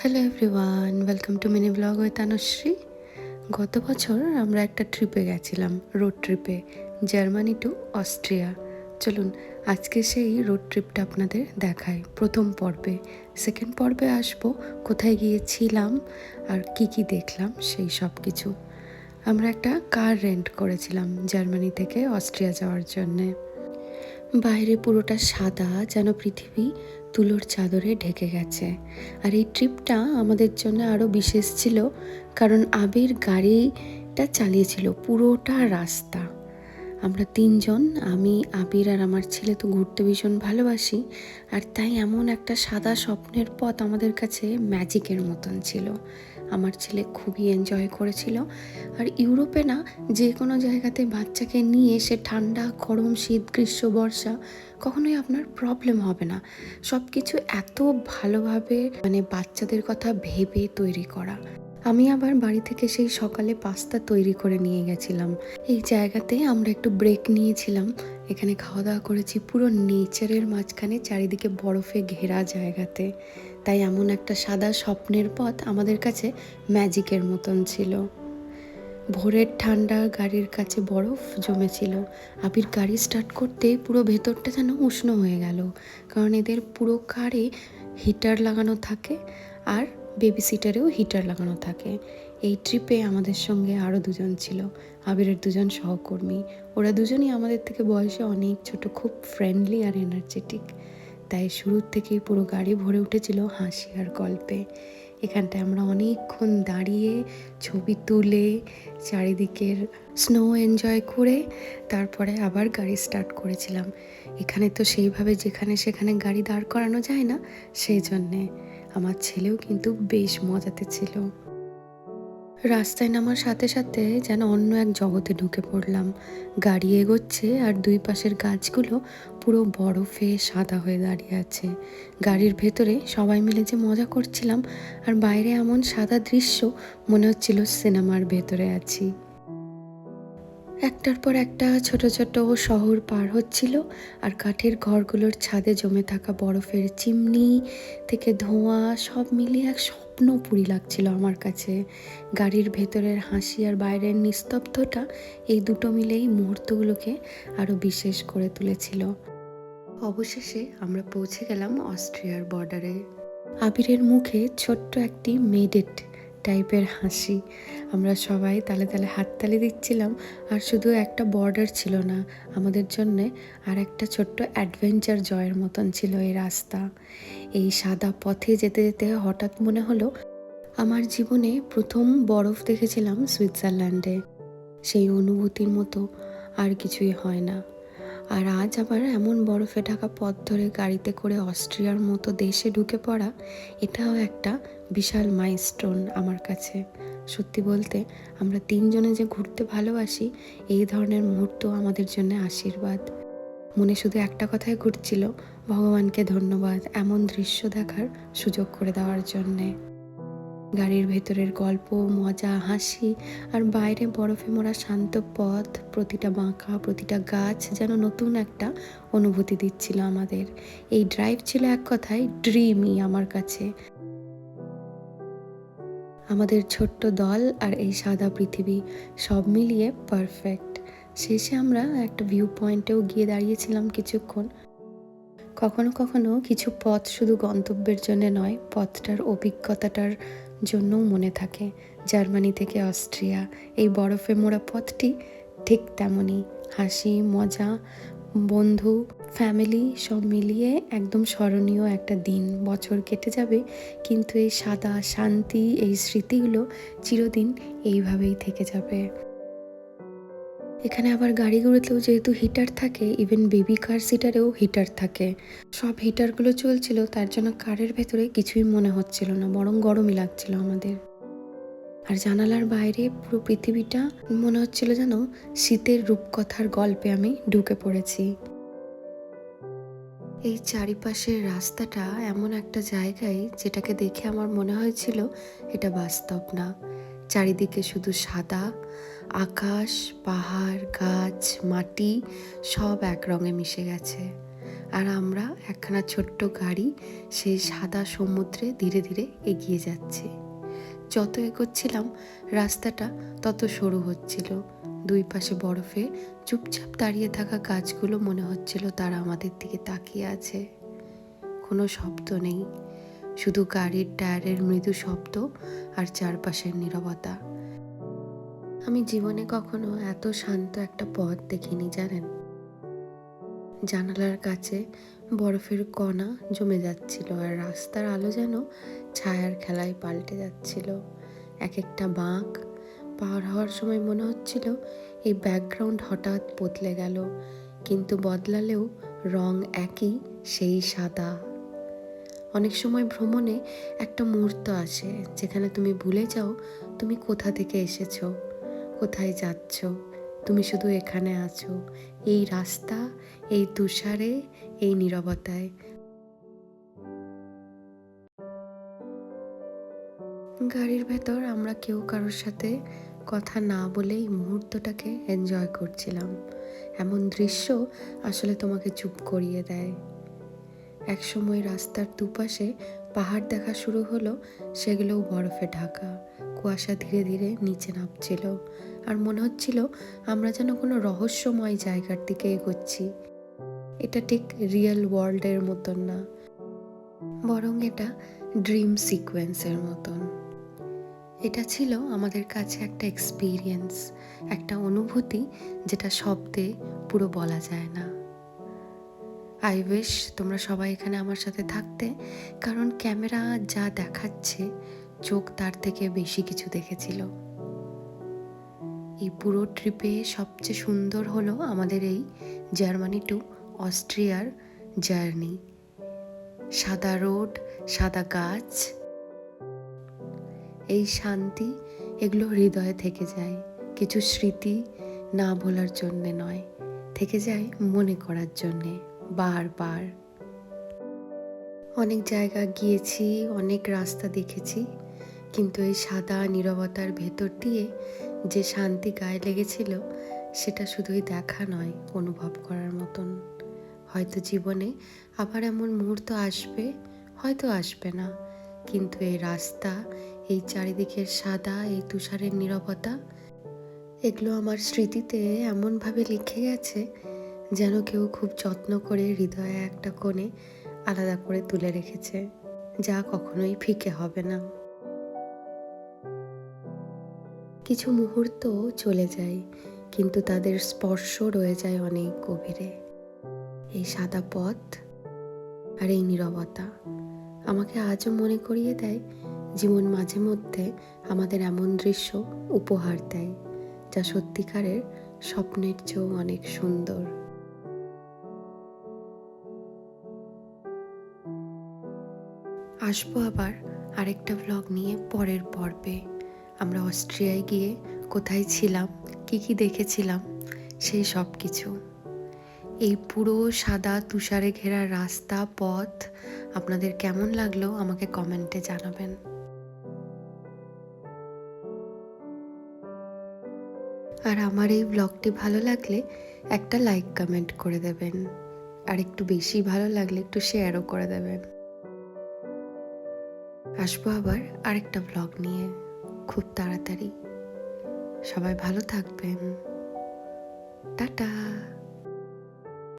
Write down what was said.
Hello everyone welcome to mini vlog with Anushree গত বছর আমরা একটা ট্রিপে গেছিলাম রোড ট্রিপে জার্মানি টু অস্ট্রিয়া চলুন, আজকে সেই রোড ট্রিপটা আপনাদের দেখাই। প্রথম পর্বে সেকেন্ড পর্বে আসব, কোথায় গিয়েছিলাম, আর কি কি দেখলাম, সেই সব কিছু। আমরা একটা কার রেন্ট করেছিলাম জার্মানি থেকে অস্ট্রিয়া যাওয়ার জন্যে। বাইরে পুরোটা সাদা, যেন পৃথিবী তুলোর চাদরে ঢেকে গেছে। আর এই ট্রিপটা আমাদের জন্য আরও বিশেষ ছিল, কারণ আবির গাড়িটা চালিয়েছিল পুরোটা রাস্তা। আমরা তিনজন, আমি, আবির আর আমার ছেলে তো ঘুরতে ভীষণ ভালোবাসি, আর তাই এমন একটা সাদা স্বপ্নের পথ আমাদের কাছে ম্যাজিকের মতন ছিল। আমার ছেলে খুবই এনজয় করেছিল। আর ইউরোপে না, যে কোনো জায়গাতে বাচ্চাকে নিয়ে সে ঠান্ডা, গরম, শীত, গ্রীষ্ম, বর্ষা, কখনোই আপনার প্রবলেম হবে না। সব কিছু এত ভালোভাবে মানে বাচ্চাদের কথা ভেবে তৈরি করা। আমি আবার বাড়ি থেকে সেই সকালে পাস্তা তৈরি করে নিয়ে গেছিলাম। এই জায়গাতে আমরা একটু ব্রেক নিয়েছিলাম। এখানে খাওয়া দাওয়া করেছি পুরো নেচারের মাঝখানে, চারিদিকে বরফে ঘেরা জায়গাতে। তাই এমন একটা সাদা স্বপ্নের পথ আমাদের কাছে ম্যাজিকের মতন ছিল। ভোরের ঠান্ডা, গাড়ির কাছে বরফ জমেছিল। আবির গাড়ি স্টার্ট করতে পুরো ভেতরটা যেন উষ্ণ হয়ে গেল। কারণ এদের পুরো কারে হিটার লাগানো থাকে আর বেবি সিটারেও হিটার লাগানো থাকে। এই ট্রিপে আমাদের সঙ্গে আরও দুজন ছিল, আবিরের দুজন সহকর্মী। ওরা দুজনই আমাদের থেকে বয়সে অনেক ছোট, খুব ফ্রেন্ডলি আর এনার্জেটিক তাই শুরুর থেকেই পুরো গাড়ি ভরে উঠেছিল হাসি আর গল্পে। এখানটায় আমরা অনেকক্ষণ দাঁড়িয়ে ছবি তুলে, চারিদিকের স্নো এনজয় করে তারপরে আবার গাড়ি স্টার্ট করেছিলাম। এখানে তো সেইভাবে যেখানে সেখানে গাড়ি দাঁড় করানো যায় না, সেই জন্যে। আমার ছেলেও কিন্তু বেশ মজাতে ছিল। রাস্তায় নামার সাথে সাথে যেন অন্য এক জগতে ঢুকে পড়লাম। গাড়ি এগোচ্ছে আর দুই পাশের গাছগুলো পুরো বরফে সাদা হয়ে দাঁড়িয়ে আছে। গাড়ির ভেতরে সবাই মিলে যে মজা করছিলাম আর বাইরে এমন সাদা দৃশ্য মনে হচ্ছিল সিনেমার ভেতরে আছি। একটার পর একটা ছোট ছোট শহর পার হচ্ছিল আর কাঠের ঘরগুলোর ছাদে জমে থাকা বরফের চিমনি থেকে ধোঁয়া, সব মিলিয়ে এক স্বপ্নপুরি লাগছিল আমার কাছে। গাড়ির ভেতরের হাসি আর বাইরের নিস্তব্ধতা, এই দুটো মিলেই মুহূর্তগুলোকে আরও বিশেষ করে তুলেছিল। অবশেষে আমরা পৌঁছে গেলাম অস্ট্রিয়ার বর্ডারে। আবিরের মুখে ছোট্ট একটি মেডেট টাইপের হাসি। আমরা সবাই তালে তালে হাততালি দিচ্ছিলাম, আর শুধু একটা বর্ডার ছিল না, আমাদের জন্যে আর একটা ছোট্ট অ্যাডভেঞ্চার জয়ের মতন ছিল এই রাস্তা। এই সাদা পথে যেতে যেতে হঠাৎ মনে হলো, আমার জীবনে প্রথম বরফ দেখেছিলাম সুইজারল্যান্ডে সেই অনুভূতির মতো আর কিছুই হয় না। আর আজ আবার এমন বরফে ঢাকা পথ ধরে গাড়িতে করে অস্ট্রিয়ার মতো দেশে ঢুকে পড়া, এটাও একটা বিশাল মাইলস্টোন আমার কাছে। সত্যি বলতে, আমরা তিনজনে যে ঘুরতে ভালোবাসি, এই ধরনের মুহূর্ত আমাদের জন্য আশীর্বাদ। মনে শুধু একটা কথাই ঘুরছিল, ভগবানকে ধন্যবাদ, এমন দৃশ্য দেখার সুযোগ করে দেওয়ার জন্যে। গাড়ির ভেতরের গল্প, মজা, হাসি আর বাইরে বরফে মোড়া শান্ত পথ, প্রতিটা বাঁকা, প্রতিটা গাছ যেন নতুন একটা অনুভূতি দিচ্ছিল আমাদের। এই ড্রাইভ ছিল এক কথায় ড্রিমই আমার কাছে। আমাদের ছোট্ট দল আর এই সাদা পৃথিবী সব মিলিয়ে পারফেক্ট শেষে আমরা একটা ভিউ পয়েন্টেও গিয়ে দাঁড়িয়েছিলাম কিছুক্ষণ। কখনো কখনো কিছু পথ শুধু গন্তব্যের জন্য নয়, পথটার অভিজ্ঞতাটার জন্যও মনে থাকে। জার্মানি থেকে অস্ট্রিয়া, এই বরফে মোড়া পথটি ঠিক তেমনই। হাসি, মজা, বন্ধু, ফ্যামিলি সব মিলিয়ে একদম স্মরণীয় একটা দিন। বছর কেটে যাবে, কিন্তু এই সাদা শান্তি, এই স্মৃতিগুলো চিরদিন এইভাবেই থেকে যাবে। এখানে আবার গাড়িগুলোতেও যেহেতু হিটার থাকে ইভেন বেবি কার সিটারেও হিটার থাকে। সব হিটারগুলো চলছিল, তার জন্য কারের ভেতরে কিছুই মনে হচ্ছিল না, বরং গরমই লাগছিল আমাদের। আর জানালার বাইরে পুরো পৃথিবীটা মনে হচ্ছিল যেন শীতের রূপকথার গল্পে আমি ঢুকে পড়েছি। এই চারিপাশের রাস্তাটা এমন একটা জায়গায় যেটাকে দেখে আমার মনে হয়েছিল এটা বাস্তব না। চারিদিকে শুধু সাদা আকাশ, পাহাড়, গাছ, মাটি সব এক রঙে মিশে গেছে। আর আমরা একখানা ছোট্ট গাড়ি সেই সাদা সমুদ্রে ধীরে ধীরে এগিয়ে যাচ্ছি। যত এগোচ্ছিলাম, রাস্তাটা তত সরু হচ্ছিল। দুই পাশে বরফে চুপচাপ দাঁড়িয়ে থাকা গাছগুলো মনে হচ্ছিল তারা আমাদের দিকে তাকিয়ে আছে। কোনো শব্দ নেই। শুধু গাড়ির টায়ারের মৃদু শব্দ আর চারপাশের নীরবতা। আমি জীবনে কখনো এত শান্ত একটা পথ দেখিনি, জানেন? জানালার কাছে বরফের কণা জমে যাচ্ছিল আর রাস্তার আলো যেন ছায়ার খেলায় পাল্টে যাচ্ছিল। এক একটা বাঁক পার হওয়ার সময় মনে হচ্ছিল এই ব্যাকগ্রাউন্ড হঠাৎ বদলে গেল, কিন্তু বদলালেও রং একই, সেই সাদা। অনেক সময় ভ্রমণে একটা মুহূর্ত আসে, যেখানে তুমি ভুলে যাও তুমি কোথা থেকে এসেছ। কোথায় যাচ্ছ? তুমি শুধু এখানে আছো। এই রাস্তা, এই তুষারে, এই নীরবতায়। গাড়ির ভেতর আমরা কেউ কারোর সাথে কথা না বলেই মুহূর্তটাকে এনজয় করছিলাম। এমন দৃশ্য আসলে তোমাকে চুপ করিয়ে দেয়। একসময় রাস্তার দুপাশে পাহাড় দেখা শুরু হলো, সেগুলোও বরফে ঢাকা। কুয়াশা ধীরে ধীরে নিচে নামছিল আর মনে হচ্ছিল আমরা যেন কোনো রহস্যময় জায়গার দিকে এগোচ্ছি। এটা ঠিক রিয়েল ওয়ার্ল্ডের মতন না, বরং এটা ড্রিম সিকোয়েন্সের মতন। এটা ছিল আমাদের কাছে একটা এক্সপিরিয়েন্স, একটা অনুভূতি যেটা শব্দে পুরো বলা যায় না। আই উইশ তোমরা সবাই এখানে আমার সাথে থাকতে, কারণ ক্যামেরা যা দেখাচ্ছে চোখ তার থেকে বেশি কিছু দেখেছিল। এই পুরো ট্রিপে সবচেয়ে সুন্দর হলো আমাদের এই জার্মানি টু অস্ট্রিয়ার জার্নি। সাদা রোড, সাদা গাছ। এই শান্তি এগুলো হৃদয়ে থেকে যায়। কিছু স্মৃতি না ভোলার জন্যে নয়, থেকে যায় মনে করার জন্যে বারবার। অনেক জায়গা গিয়েছি, অনেক রাস্তা দেখেছি। কিন্তু এই সাদা নীরবতার ভেতর দিয়ে যে শান্তি গায়ে লেগেছিল, সেটা শুধুই দেখা নয়, অনুভব করার মতন। হয়তো জীবনে আবার এমন মুহূর্ত আসবে, হয়তো আসবে না। কিন্তু এই রাস্তা, এই চারিদিকের সাদা, এই তুষারের নীরবতা, এগুলো আমার স্মৃতিতে এমনভাবে লিখে গেছে, যেন কেউ খুব যত্ন করে হৃদয়ে একটা কোণে আলাদা করে তুলে রেখেছে, যা কখনোই ফিকে হবে না। কিছু মুহূর্ত চলে যায়, কিন্তু তাদের স্পর্শ রয়ে যায় অনেক গভীরে। এই সাদা পথ আর এই নীরবতা আমাকে আজও মনে করিয়ে দেয়, জীবন মাঝে মধ্যে আমাদের এমন দৃশ্য উপহার দেয়, যা সত্যিকারের স্বপ্নের চেয়েও অনেক সুন্দর। আসব আবার আরেকটা ব্লগ নিয়ে পরের পর্বে। আমরা অস্ট্রিয়ায় গিয়ে কোথায় ছিলাম, কি কি দেখেছিলাম, সেই সব কিছু। এই পুরো সাদা তুষারে ঘেরা রাস্তা, পথ আপনাদের কেমন লাগল আমাকে কমেন্টে জানাবেন। আর আমার এই ব্লগটি ভালো লাগলে একটা লাইক কমেন্ট করে দেবেন। আর একটু বেশি ভালো লাগলে একটু শেয়ারও করে দেবেন। আসব আবার আরেকটা ব্লগ নিয়ে। খুব তাড়াতাড়ি। সবাই ভালো থাকবেন। টাটা।